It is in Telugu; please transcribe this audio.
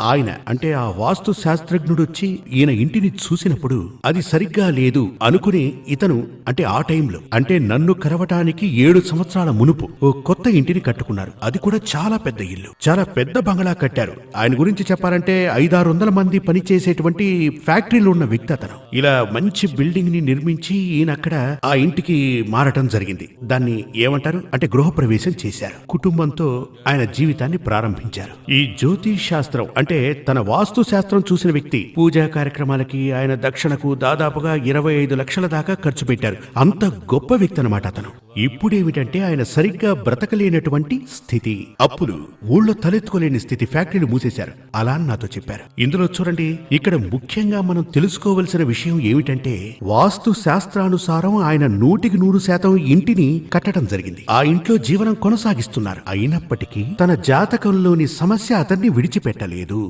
ఆయన అంటే ఆ వాస్తు శాస్త్రజ్ఞుడు వచ్చి ఈయన ఇంటిని చూసినప్పుడు అది సరిగ్గా లేదు అనుకుని ఇతను అంటే ఆ టైంలో అంటే నన్ను కరవటానికి ఏడు సంవత్సరాల మునుపు ఓ కొత్త ఇంటిని కట్టుకున్నారు. అది కూడా చాలా పెద్ద ఇల్లు. చాలా పెద్ద బంగళా కట్టారు. ఆయన గురించి చెప్పాలంటే ఐదారు వందల మంది పనిచేసేటువంటి ఫ్యాక్టరీలో ఉన్న వ్యక్తి అతను. ఇలా మంచి బిల్డింగ్ని నిర్మించి ఈయన అక్కడ ఆ ఇంటికి మారటం జరిగింది. దాన్ని ఏమంటారు? అంటే గృహప్రవేశం చేశారు. కుటుంబంతో ఆయన జీవితాన్ని ప్రారంభించారు. ఈ జ్యోతిష్ శాస్త్రం అంటే తన వాస్తు శాస్త్రం చూసిన వ్యక్తి. పూజా కార్యక్రమాలకి ఆయన దక్షిణకు దాదాపుగా ఇరవై ఐదు లక్షల దాకా ఖర్చు పెట్టారు. అంత గొప్ప వ్యక్తి అనమాట అతను. ఇప్పుడేమిటంటే ఆయన సరిగ్గా బ్రతకలేనటువంటి స్థితి. అప్పులు. ఊళ్ళో తలెత్తుకోలేని స్థితి ఫ్యాక్టరీలు మూసేశారు. అలా అని నాతో చెప్పారు. ఇందులో చూడండి ఇక్కడ ముఖ్యంగా మనం తెలుసుకోవలసిన విషయం ఏమిటంటే వాస్తు శాస్త్రానుసారం ఆయన నూటికి నూరు శాతం ఇంటిని కట్టడం జరిగింది. ఆ ఇంట్లో జీవనం కొనసాగిస్తున్నారు. అయినప్పటికీ తన జాతకంలోని సమస్య అతన్ని విడిచిపెట్టలేదు.